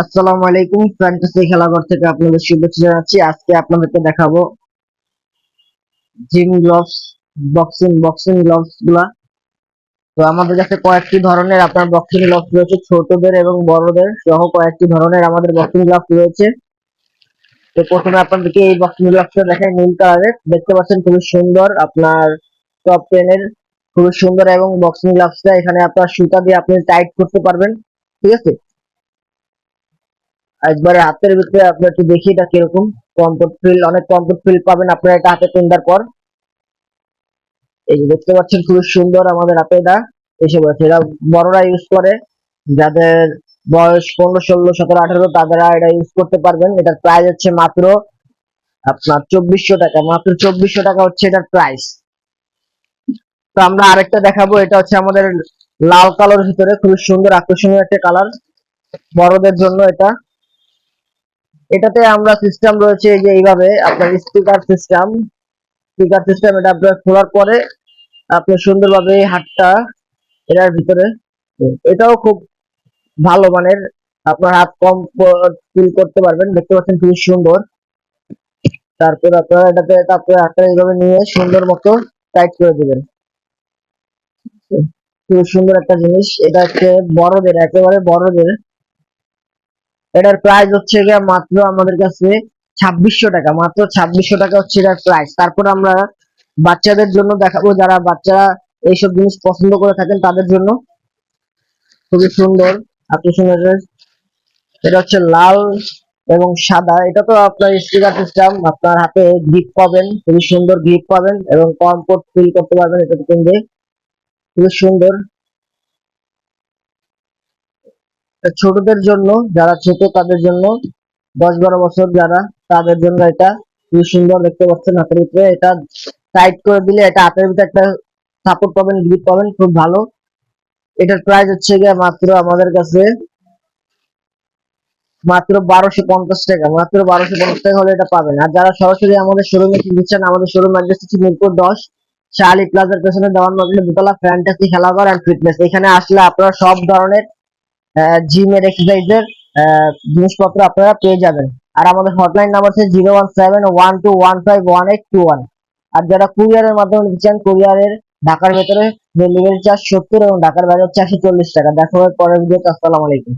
আসসালামু আলাইকুম ফ্যান্টাসি খেলাঘর থেকে আপনাদের শুভেচ্ছা জানাচ্ছি। আজকে আপনাদেরকে দেখাবো জিম গ্লোভস বক্সিং বক্সিং গ্লোভসগুলা। তো আমাদের কাছে কয়েকটি ধরনের আপনার বক্সিং গ্লোভস রয়েছে, ছোটদের এবং বড়দের সহ কয়েকটি ধরনের আমাদের বক্সিং গ্লোভস রয়েছে। তো প্রথমে আপনাদেরকে এই বক্সিং গ্লোভসটা দেখাই নীল কালারের দেখতে পাচ্ছেন খুবই সুন্দর আপনার টপ টেনের খুবই সুন্দর এবং বক্সিং গ্লোভসটা এখানে আপনার সুতা দিয়ে আপনি টাইট করতে পারবেন, ঠিক আছে? একবারে হাতের ভিতরে আপনি একটু দেখি এটা কীরকম কমফোর্ট ফিল অনেক কমফোর্ট ফিল পাবেন আপনারা এটা হাতে পেন্দার পর। এই যে দেখতে পাচ্ছেন খুবই সুন্দর আমাদের হাতে এটা। এসে বলছে এটা বড়রা ইউজ করে। যাদের বয়স পনেরো, ষোলো, সতেরো, আঠারো, তাদেরা এটা ইউজ করতে পারবেন। এটার প্রাইস হচ্ছে মাত্র আপনার চব্বিশশো টাকা। মাত্র চব্বিশশো টাকা হচ্ছে এটার প্রাইস তো আমরা আরেকটা দেখাবো। এটা হচ্ছে আমাদের লাল কালোর ভিতরে। খুবই সুন্দর, আকর্ষণীয় একটা কালার বড়দের জন্য এটা। এটাতে আমরা সিস্টেম রয়েছে যে এইভাবে, আপনার স্পিকার সিস্টেম স্পিকার সিস্টেম এটা আপনার খোলার পরে আপনি সুন্দরভাবে হাতটা এটার ভিতরে, এটাও খুব ভালো মানের, আপনার হাত কম ফিল করতে পারবেন। দেখতে পাচ্ছেন খুবই সুন্দর। তারপর আপনারা এটাতে তারপরে হাতটা এইভাবে নিয়ে সুন্দর মতো টাইট করে দিবেন। খুব সুন্দর একটা জিনিস। এটা হচ্ছে বড়দের, একেবারে বড়দের এটার প্রাইস হচ্ছে গিয়ে মাত্র আমাদের কাছে ছাব্বিশশো টাকা। মাত্র ছাব্বিশশো টাকা হচ্ছে এটার প্রাইস তারপর আমরা বাচ্চাদের জন্য দেখাবো, যারা বাচ্চারা এইসব জিনিস পছন্দ করে থাকেন, তাদের জন্য। খুবই সুন্দর, আকর্ষণীয়। এটা হচ্ছে লাল এবং সাদা। এটা তো আপনার স্টিকার সিস্টেম আপনার হাতে গ্রিপ পাবেন, খুবই সুন্দর গ্রিপ পাবেন এবং কমফোর্ট ফিল করতে পারবেন এটা কিনবে খুবই সুন্দর এটা ছোটদের জন্য, যারা ছোট তাদের জন্য দশ বারো বছর যারা, তাদের জন্য এটা খুবই সুন্দর দেখতে পাচ্ছেন হাতের ভিতরে। এটা টাইট করে দিলে এটা হাতের ভিতরে একটা সাপোর্ট পাবেন গ্রিপ পাবেন, খুব ভালো। এটার প্রাইস হচ্ছে গিয়ে মাত্র আমাদের কাছে মাত্র বারোশো পঞ্চাশ টাকা। মাত্র বারোশো পঞ্চাশ টাকা হলে এটা পাবেন। আর যারা সরাসরি আমাদের শোরুমে কিনতে চান আমাদের শোরুম অ্যাড্রেস হচ্ছে মিরপুর দশ, শালি প্লাজার পেছনে দেওয়ার মধ্যে দুতলা ফ্যান্টাসি খেলাঘর অ্যান্ড ফিটনেস এখানে আসলে আপনারা সব ধরনের জিমের এক্সারসাইজের জিনিসপত্র আপনারা পেয়ে যাবেন। আর আমাদের হটলাইন নাম্বার হচ্ছে zero one seven one two one five one eight two one আর যারা কুরিয়ারের মাধ্যমে নিতে চান কুরিয়ারের ঢাকার ভেতরে ডেলিভারি চার্জ সত্তর এবং ঢাকার বাইরে একশো চল্লিশ টাকা। দেখা হবে পরের ভিডিওতে আসসালামু আলাইকুম।